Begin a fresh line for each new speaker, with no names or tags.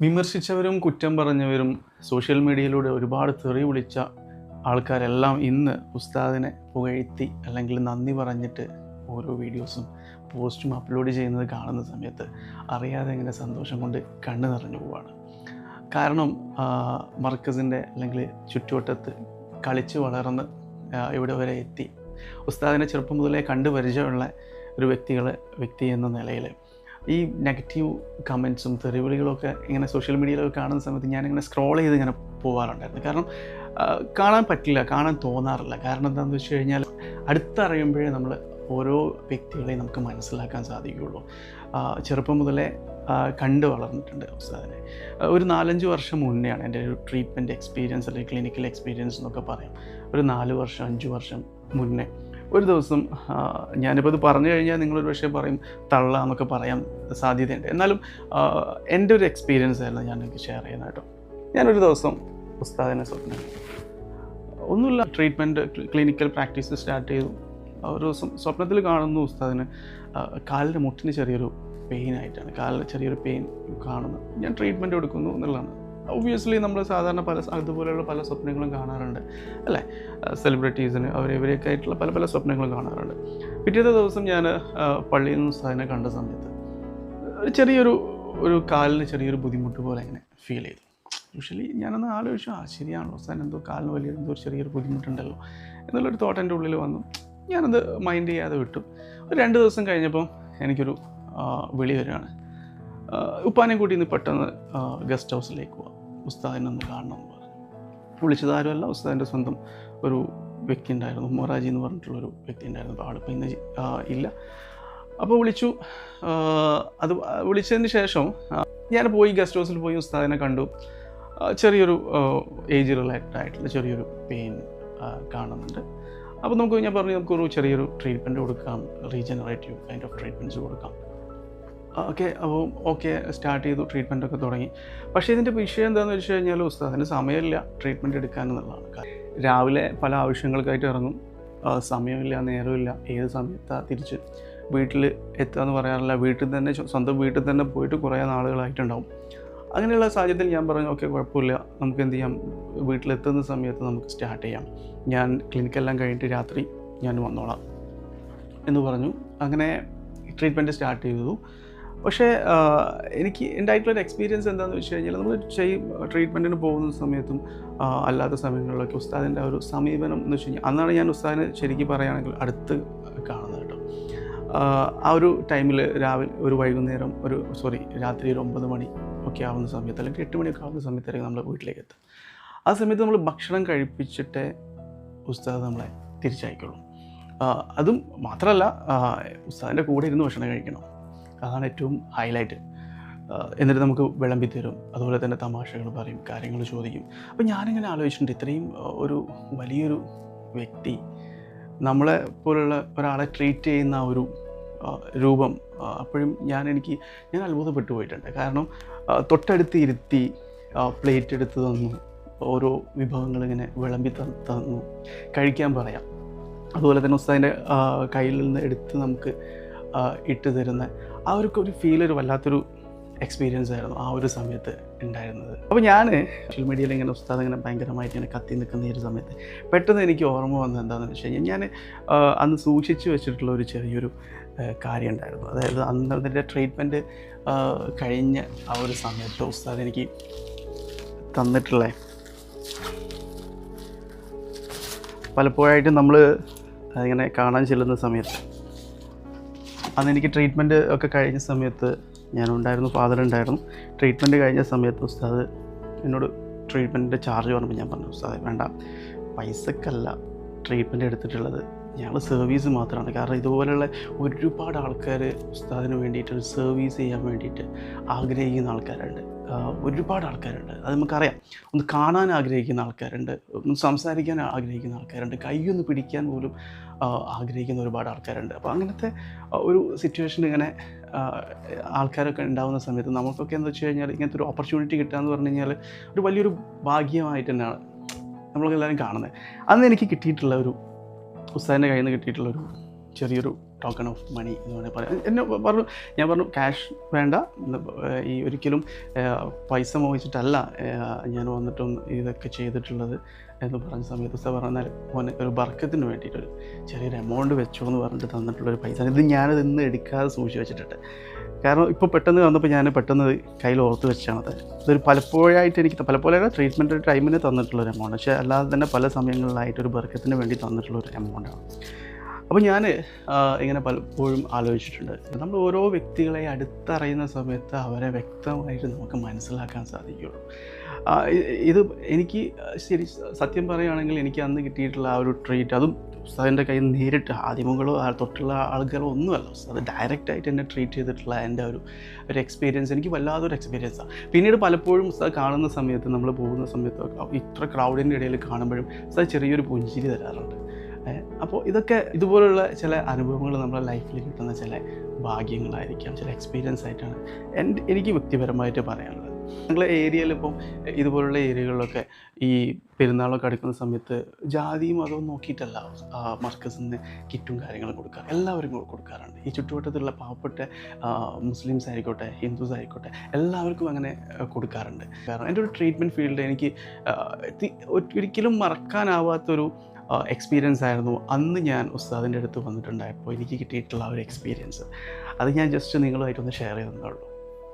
വിമർശിച്ചവരും കുറ്റം പറഞ്ഞവരും സോഷ്യൽ മീഡിയയിലൂടെ ഒരുപാട് തെറി വിളിച്ച ആൾക്കാരെല്ലാം ഇന്ന് ഉസ്താദിനെ പുകഴ്ത്തി അല്ലെങ്കിൽ നന്ദി പറഞ്ഞിട്ട് ഓരോ വീഡിയോസും പോസ്റ്റും അപ്ലോഡ് ചെയ്യുന്നത് കാണുന്ന സമയത്ത് അറിയാതെ ഇങ്ങനെ സന്തോഷം കൊണ്ട് കണ്ണു നിറഞ്ഞു പോവാണ്. കാരണം മർക്കസിന്റെ അല്ലെങ്കിൽ ചുറ്റുവട്ടത്ത് കളിച്ച് വളർന്ന് ഇവിടെ വരെ എത്തി. ഉസ്താദിനെ ചെറുപ്പം മുതലേ കണ്ടു പരിചയമുള്ള ഒരു വ്യക്തികളെ വ്യക്തി എന്ന നിലയിൽ ഈ നെഗറ്റീവ് കമൻസും തെറിവിളികളൊക്കെ ഇങ്ങനെ സോഷ്യൽ മീഡിയയിലൊക്കെ കാണുന്ന സമയത്ത് ഞാനിങ്ങനെ സ്ക്രോൾ ചെയ്ത് ഇങ്ങനെ പോകാറുണ്ടായിരുന്നു കാരണം കാണാൻ പറ്റില്ല കാണാൻ തോന്നാറില്ല. കാരണം എന്താണെന്ന് വെച്ച് കഴിഞ്ഞാൽ അടുത്തറിയുമ്പോഴേ നമ്മൾ ഓരോ വ്യക്തികളെയും നമുക്ക് മനസ്സിലാക്കാൻ സാധിക്കുകയുള്ളൂ. ചെറുപ്പം മുതലേ കണ്ട് വളർന്നിട്ടുണ്ട് ഉസ്താദിനെ. ഒരു നാലഞ്ച് വർഷം മുന്നെയാണ് എന്റെ ഒരു ട്രീറ്റ്മെന്റ് എക്സ്പീരിയൻസ് അല്ലെങ്കിൽ ക്ലിനിക്കൽ എക്സ്പീരിയൻസ് എന്നൊക്കെ പറയാം. ഒരു നാല് വർഷം അഞ്ച് വർഷം മുന്നേ ഒരു ദിവസം ഞാനിപ്പോൾ ഇത് പറഞ്ഞു കഴിഞ്ഞാൽ നിങ്ങളൊരു പക്ഷേ പറയും തള്ള എന്നൊക്കെ പറയാൻ സാധ്യതയുണ്ട്. എന്നാലും എന്റെ ഒരു എക്സ്പീരിയൻസ് ആയിരുന്നു ഞാൻ എനിക്ക് ഷെയർ ചെയ്യുന്നത് കേട്ടോ ഞാനൊരു ദിവസം ഉസ്താദിനെ സ്വപ്നം. ഒന്നുമില്ല ട്രീറ്റ്മെന്റ് ക്ലിനിക്കൽ പ്രാക്ടീസ് സ്റ്റാർട്ട് ചെയ്തു. ഒരു ദിവസം സ്വപ്നത്തിൽ കാണുന്നു ഉസ്താദിന്. കാലിന്റെ മുട്ടിന് ചെറിയൊരു പെയിനായിട്ടാണ് കാലിൽ ചെറിയൊരു പെയിൻ കാണുന്നത് ഞാൻ ട്രീറ്റ്മെന്റ് കൊടുക്കുന്നു എന്നുള്ളതാണ്. ഒബ്വിയസ്ലി നമ്മൾ സാധാരണ പല അതുപോലെയുള്ള പല സ്വപ്നങ്ങളും കാണാറുണ്ട് അല്ലേ? സെലിബ്രിറ്റീസിന് അവർ ഇവരെയൊക്കെ ആയിട്ടുള്ള പല പല സ്വപ്നങ്ങളും കാണാറുണ്ട്. പിറ്റേത്തെ ദിവസം ഞാൻ പള്ളിയിൽ നിന്ന് സാധനം കണ്ട സമയത്ത് ഒരു ചെറിയൊരു ഒരു കാലിന് ചെറിയൊരു ബുദ്ധിമുട്ട് പോലെ അങ്ങനെ ഫീൽ ചെയ്തു. യൂഷ്വലി ഞാനൊന്ന് ആലോചിച്ചു ആ ശരിയാണല്ലോ സാധനം എന്തോ കാലിന് വലിയ എന്തോ ഒരു ചെറിയൊരു ബുദ്ധിമുട്ടുണ്ടല്ലോ എന്നുള്ളൊരു തോട്ട് എന്റെ ഉള്ളിൽ വന്നു. ഞാനത് മൈൻഡ് ചെയ്യാതെ വിട്ടു. ഒരു രണ്ട് ദിവസം കഴിഞ്ഞപ്പം എനിക്കൊരു വിളി വരികയാണ്. ഉപ്പാനെ കൂട്ടി ഇന്ന് പെട്ടെന്ന് ഗസ്റ്റ് ഹൗസിലേക്ക് പോവാം. ഉസ്താദിനെ ഒന്ന് കാണണം എന്ന് പറഞ്ഞു. വിളിച്ചത് ഉസ്താദിന്റെ സ്വന്തം ഒരു വ്യക്തി ഉണ്ടായിരുന്നു മൊറാജി എന്ന് പറഞ്ഞിട്ടുള്ളൊരു വ്യക്തി ഉണ്ടായിരുന്നു അപ്പോൾ ആളിപ്പോൾ ഇന്ന് ഇല്ല. അപ്പോൾ വിളിച്ചു അത് വിളിച്ചതിന് ശേഷം ഞാൻ പോയി ഗസ്റ്റ് ഹൗസിൽ പോയി ഉസ്താദിനെ കണ്ടു. ചെറിയൊരു ഏജ് റിലേറ്റഡ് ആയിട്ടുള്ള ചെറിയൊരു പെയിൻ കാണുന്നുണ്ട്. അപ്പോൾ നമുക്ക് ഞാൻ പറഞ്ഞു നമുക്കൊരു ചെറിയൊരു ട്രീറ്റ്മെന്റ് കൊടുക്കാം റീജനറേറ്റീവ് കൈൻഡ് ഓഫ് ട്രീറ്റ്മെന്റ്സ് കൊടുക്കാം. ഓക്കെ അപ്പോൾ ഓക്കെ സ്റ്റാർട്ട് ചെയ്തു ട്രീറ്റ്മെന്റ് ഒക്കെ തുടങ്ങി. പക്ഷേ ഇതിന്റെ വിഷയം എന്താണെന്ന് വെച്ച് കഴിഞ്ഞാൽ ഉസ്താദിന് സമയമില്ല ട്രീറ്റ്മെന്റ് എടുക്കാൻ എന്നുള്ളതാണ്. രാവിലെ പല ആവശ്യങ്ങൾക്കായിട്ട് ഇറങ്ങും. സമയമില്ല നേരമില്ല ഏത് സമയത്താണ് തിരിച്ച് വീട്ടിൽ എത്തുക എന്ന് പറയാറില്ല. വീട്ടിൽ തന്നെ സ്വന്തം വീട്ടിൽ തന്നെ പോയിട്ട് കുറേ നാളുകളായിട്ടുണ്ടാവും. അങ്ങനെയുള്ള സാഹചര്യത്തിൽ ഞാൻ പറഞ്ഞു ഓക്കെ കുഴപ്പമില്ല. നമുക്ക് എന്ത് ചെയ്യാം? വീട്ടിലെത്തുന്ന സമയത്ത് നമുക്ക് സ്റ്റാർട്ട് ചെയ്യാം. ഞാൻ ക്ലിനിക്കെല്ലാം കഴിഞ്ഞിട്ട് രാത്രി ഞാൻ വന്നോളാം. എന്ന് പറഞ്ഞു. അങ്ങനെ ട്രീറ്റ്മെന്റ് സ്റ്റാർട്ട് ചെയ്തു. പക്ഷേ എനിക്ക് എന്റെ ആയിട്ടുള്ളൊരു എക്സ്പീരിയൻസ് എന്താണെന്ന് വെച്ച് കഴിഞ്ഞാൽ നമ്മൾ ചെയ്യും ട്രീറ്റ്മെന്റിന് പോകുന്ന സമയത്തും അല്ലാത്ത സമയങ്ങളിലൊക്കെ ഉസ്താദിന്റെ ഒരു സമീപനം എന്ന് വെച്ച് കഴിഞ്ഞാൽ അന്നാണ് ഞാൻ ഉസ്താദിനെ ശരിക്കും പറയുകയാണെങ്കിൽ അടുത്ത് കാണുന്നത് കേട്ടോ. ആ, ഒരു ടൈമിൽ രാവിലെ ഒരു വൈകുന്നേരം ഒരു സോറി രാത്രി ഒരു ഒമ്പത് മണി ഒക്കെ ആവുന്ന സമയത്ത് അല്ലെങ്കിൽ എട്ട് മണിയൊക്കെ ആവുന്ന സമയത്തായിരിക്കും നമ്മൾ വീട്ടിലേക്ക് എത്തുക ആ സമയത്ത് നമ്മൾ ഭക്ഷണം കഴിപ്പിച്ചിട്ടേ ഉസ്താദ് നമ്മളെ തിരിച്ചയക്കുള്ളൂ. അതും മാത്രമല്ല ഉസ്താദിന്റെ കൂടെ ഇരുന്ന് ഭക്ഷണം കഴിക്കണം. അതാണ് ഏറ്റവും ഹൈലൈറ്റ് എന്നിട്ട് നമുക്ക് വിളമ്പി തരും. അതുപോലെ തന്നെ തമാശകൾ പറയും കാര്യങ്ങൾ ചോദിക്കും. അപ്പം ഞാനിങ്ങനെ ആലോചിച്ചിട്ടുണ്ട് ഇത്രയും ഒരു വലിയൊരു വ്യക്തി നമ്മളെ പോലുള്ള ഒരാളെ ട്രീറ്റ് ചെയ്യുന്ന ഒരു രൂപം അപ്പോഴും ഞാൻ എനിക്ക് ഞാൻ അത്ഭുതപ്പെട്ടു പോയിട്ടുണ്ട്. കാരണം തൊട്ടടുത്ത് ഇരുത്തി പ്ലേറ്റ് എടുത്ത് തന്നു ഓരോ വിഭവങ്ങൾ ഇങ്ങനെ വിളമ്പി തന്നു. കഴിക്കാൻ പറയാം. അതുപോലെ തന്നെ ഉസ്താദിന്റെ കയ്യിൽ നിന്ന് എടുത്ത് നമുക്ക് ഇട്ട് തരുന്ന ആ ഒരു ഒരു ഫീൽ ഒരു വല്ലാത്തൊരു എക്സ്പീരിയൻസ് ആയിരുന്നു ആ ഒരു സമയത്ത് ഉണ്ടായിരുന്നത്. അപ്പോൾ ഞാൻ സോഷ്യൽ മീഡിയയിൽ ഇങ്ങനെ ഉസ്താദ് ഇങ്ങനെ ഭയങ്കരമായിട്ട് ഇങ്ങനെ കത്തി നിൽക്കുന്ന ഈ ഒരു സമയത്ത് പെട്ടെന്ന് എനിക്ക് ഓർമ്മ വന്നത് എന്താണെന്ന് വെച്ച് കഴിഞ്ഞാൽ ഞാൻ അന്ന് സൂക്ഷിച്ച് വെച്ചിട്ടുള്ള ഒരു ചെറിയൊരു കാര്യം ഉണ്ടായിരുന്നു. അതായത് അന്ന് അതിന്റെ ട്രീറ്റ്മെന്റ് കഴിഞ്ഞ ആ ഒരു സമയത്ത് ഉസ്താദ് എനിക്ക് തന്നിട്ടുള്ള പലപ്പോഴായിട്ട് നമ്മൾ ഇങ്ങനെ കാണാൻ ചെല്ലുന്ന സമയത്ത് അന്ന് എനിക്ക് ട്രീറ്റ്മെന്റ് ഒക്കെ കഴിഞ്ഞ സമയത്ത് ഞാനുണ്ടായിരുന്നു ഫാദർ ഉണ്ടായിരുന്നു ട്രീറ്റ്മെന്റ് കഴിഞ്ഞ സമയത്ത് ഉസ്താദ് എന്നോട് ട്രീറ്റ്മെന്റിന്റെ ചാർജ് പറഞ്ഞപ്പോൾ ഞാൻ പറഞ്ഞു ഉസ്താദ് വേണ്ട. പൈസക്കല്ല ട്രീറ്റ്മെന്റ് എടുത്തിട്ടുള്ളത്. ഞങ്ങൾ സർവീസ് മാത്രമാണ് കാരണം ഇതുപോലെയുള്ള ഒരുപാട് ആൾക്കാർ ഉസ്താദിന് വേണ്ടിയിട്ട് സർവീസ് ചെയ്യാൻ വേണ്ടിയിട്ട് ആഗ്രഹിക്കുന്ന ആൾക്കാരുണ്ട്. ഒരുപാട് ആൾക്കാരുണ്ട്. അത് നമുക്കറിയാം. ഒന്ന് കാണാൻ ആഗ്രഹിക്കുന്ന ആൾക്കാരുണ്ട്. ഒന്ന് സംസാരിക്കാൻ ആഗ്രഹിക്കുന്ന ആൾക്കാരുണ്ട്. കൈയൊന്ന് പിടിക്കാൻ പോലും ആഗ്രഹിക്കുന്ന ഒരുപാട് ആൾക്കാരുണ്ട്. അപ്പോൾ അങ്ങനത്തെ ഒരു സിറ്റുവേഷൻ ഇങ്ങനെ ആൾക്കാരൊക്കെ ഉണ്ടാകുന്ന സമയത്ത് നമുക്കൊക്കെ എന്താ വെച്ച് കഴിഞ്ഞാൽ ഇങ്ങനത്തെ ഒരു ഓപ്പർച്യൂണിറ്റി കിട്ടുക എന്ന് പറഞ്ഞു കഴിഞ്ഞാൽ ഒരു വലിയൊരു ഭാഗ്യമായിട്ട് തന്നെയാണ് നമ്മളൊക്കെ എല്ലാവരും കാണുന്നത്. അന്ന് എനിക്ക് കിട്ടിയിട്ടുള്ള ഒരു ഉസ്താദിന്റെ കയ്യിൽ നിന്ന് കിട്ടിയിട്ടുള്ള ഒരു ചെറിയൊരു ടോക്കൺ ഓഫ് മണി എന്ന് വേണമെങ്കിൽ പറയാം. എന്നെ പറഞ്ഞു ഞാൻ പറഞ്ഞു ക്യാഷ് വേണ്ട. ഈ ഒരിക്കലും പൈസ മോഹിച്ചിട്ടല്ല ഞാൻ വന്നിട്ടും ഇതൊക്കെ ചെയ്തിട്ടുള്ളത് എന്ന് പറഞ്ഞ സമയത്ത് സാർ പറഞ്ഞാൽ മോനെ ഒരു ബർക്കത്തിന് വേണ്ടിയിട്ടൊരു ചെറിയൊരു എമൗണ്ട് വെച്ചോ എന്ന് പറഞ്ഞിട്ട് തന്നിട്ടുള്ളൊരു പൈസ ഇത് ഞാനത് ഇന്ന് എടുക്കാതെ സൂക്ഷിച്ച് വെച്ചിട്ടുണ്ട് കാരണം ഇപ്പോൾ പെട്ടെന്ന് വന്നപ്പോൾ ഞാൻ പെട്ടെന്ന് കയ്യിൽ ഓർത്ത് വെച്ചാണത് ഇതൊരു പലപ്പോഴായിട്ട് എനിക്ക് പലപ്പോഴായിട്ട് ട്രീറ്റ്മെന്റ് ടൈമിന് തന്നിട്ടുള്ളൊരു എമൗണ്ട് പക്ഷേ അല്ലാതെ തന്നെ പല സമയങ്ങളിലായിട്ട് ഒരു ബർക്കത്തിന് വേണ്ടി തന്നിട്ടുള്ളൊരു എമൗണ്ടാണ് അപ്പോൾ ഞാൻ ഇങ്ങനെ പലപ്പോഴും ആലോചിച്ചിട്ടുണ്ട്. നമ്മൾ ഓരോ വ്യക്തികളെ അടുത്തറിയുന്ന സമയത്ത് അവരെ വ്യക്തമായിട്ട് നമുക്ക് മനസ്സിലാക്കാൻ സാധിക്കുകയുള്ളൂ ഇത് എനിക്ക് ശരി സത്യം പറയുകയാണെങ്കിൽ എനിക്ക് അന്ന് കിട്ടിയിട്ടുള്ള ആ ഒരു ട്രീറ്റ് അതും ഉസ്താദിന്റെ കയ്യിൽ നേരിട്ട് ആദ്യമങ്ങളോ ആ തൊട്ടുള്ള ആളുകളോ ഒന്നുമല്ല. ഉസ്താദ് ഡയറക്റ്റ് ആയിട്ട് എന്നെ ട്രീറ്റ് ചെയ്തിട്ടുള്ള എന്റെ ഒരു ഒരു എക്സ്പീരിയൻസ് എനിക്ക് വല്ലാതൊരു എക്സ്പീരിയൻസാണ് പിന്നീട് പലപ്പോഴും ഉസ്താദ് കാണുന്ന സമയത്ത് നമ്മൾ പോകുന്ന സമയത്തൊക്കെ ഇത്ര ക്രൗഡിന്റെ ഇടയിൽ കാണുമ്പോഴും ഉസ്താദ് ചെറിയൊരു പുഞ്ചിരി തരാറുണ്ട്. അപ്പോൾ ഇതൊക്കെ ഇതുപോലുള്ള ചില അനുഭവങ്ങൾ നമ്മുടെ ലൈഫിൽ കിട്ടുന്ന ചില ഭാഗ്യങ്ങളായിരിക്കാം ചില എക്സ്പീരിയൻസ് ആയിട്ടാണ് എന്റെ എനിക്ക് വ്യക്തിപരമായിട്ട് പറയാനുള്ളത്. ഞങ്ങളെ ഏരിയയിൽ ഇപ്പം ഇതുപോലുള്ള ഏരിയകളിലൊക്കെ ഈ പെരുന്നാളൊക്കെ അടുക്കുന്ന സമയത്ത് ജാതിയും അതും നോക്കിയിട്ടല്ല മർക്കസിൽ നിന്ന് കിറ്റും കാര്യങ്ങളും കൊടുക്കുക എല്ലാവരും കൊടുക്കാറുണ്ട്. ഈ ചുറ്റുവട്ടത്തിലുള്ള പാവപ്പെട്ട മുസ്ലിംസ് ആയിക്കോട്ടെ ഹിന്ദുസ് ആയിക്കോട്ടെ എല്ലാവർക്കും അങ്ങനെ കൊടുക്കാറുണ്ട്. കാരണം എന്റെ ഒരു ട്രീറ്റ്മെന്റ് ഫീൽഡ് എനിക്ക് ഒരിക്കലും മറക്കാനാവാത്തൊരു എക്സ്പീരിയൻസ് ആയിരുന്നു. അന്ന് ഞാൻ ഉസ്താദിന്റെ അടുത്ത് വന്നിട്ടുണ്ടായപ്പോൾ എനിക്ക് കിട്ടിയിട്ടുള്ള ആ ഒരു എക്സ്പീരിയൻസ് അത് ഞാൻ ജസ്റ്റ് നിങ്ങളുമായിട്ടൊന്ന് ഷെയർ ചെയ്തെന്നുള്ളൂ